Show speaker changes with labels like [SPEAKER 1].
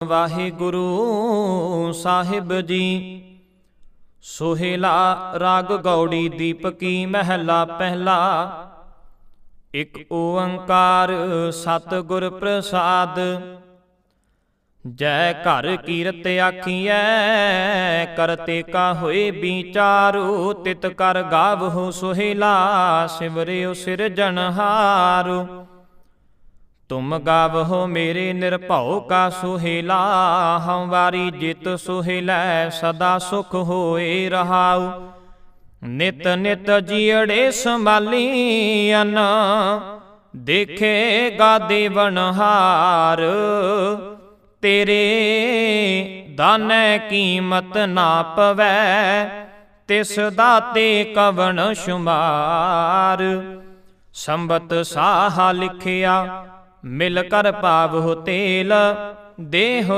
[SPEAKER 1] ਵਾਹਿਗੁਰੂ ਸਾਹਿਬ ਜੀ, ਸੋਹਿਲਾ ਰਾਗ ਗੌੜੀ ਦੀਪਕੀ ਮਹਿਲਾ ਪਹਿਲਾ। ਇਕ ਓੰਕਾਰ ਸਤਿਗੁਰ ਪ੍ਰਸਾਦ, ਜੈ ਘਰ ਕੀਰਤ ਆਖੀਐ ਕਰਤੇ ਕਾ ਹੋਏ ਵਿਚਾਰੂ, ਤਿਤ ਕਰ ਗਾਵਹੁ ਸੁਹੇਲਾ ਸਿਵਰਿਓ ਸਿਰਜਣਹਾਰੂ। ਤੁਮ ਗਾਵਹੁ ਮੇਰੇ ਨਿਰਭਉ ਕਾ ਸੁਹੇਲਾ ਹਮ ਵਾਰੀ ਜਿਤ ਸੁਹੇਲੈ ਸਦਾ ਸੁਖ ਹੋਏ ਰਹਾਉ। ਨਿਤ ਨਿਤ ਜੀੜੇ ਸੰਭਾਲੀਨ ਦੇਖੇਗਾ ਦੇਵਨਹਾਰ ਤੇਰੇ ਦਾਨੈ ਕੀਮਤ ਨਾ ਪਵੈ, ਤਿਸ ਦਾਤੇ ਕਵਣ ਸ਼ੁਮਾਰ। ਸੰਬਤ ਸਾਹਾ ਲਿਖਿਆ ਮਿਲ ਕਰ ਪਾਵਹੁ ਤੇਲ ਦੇਹ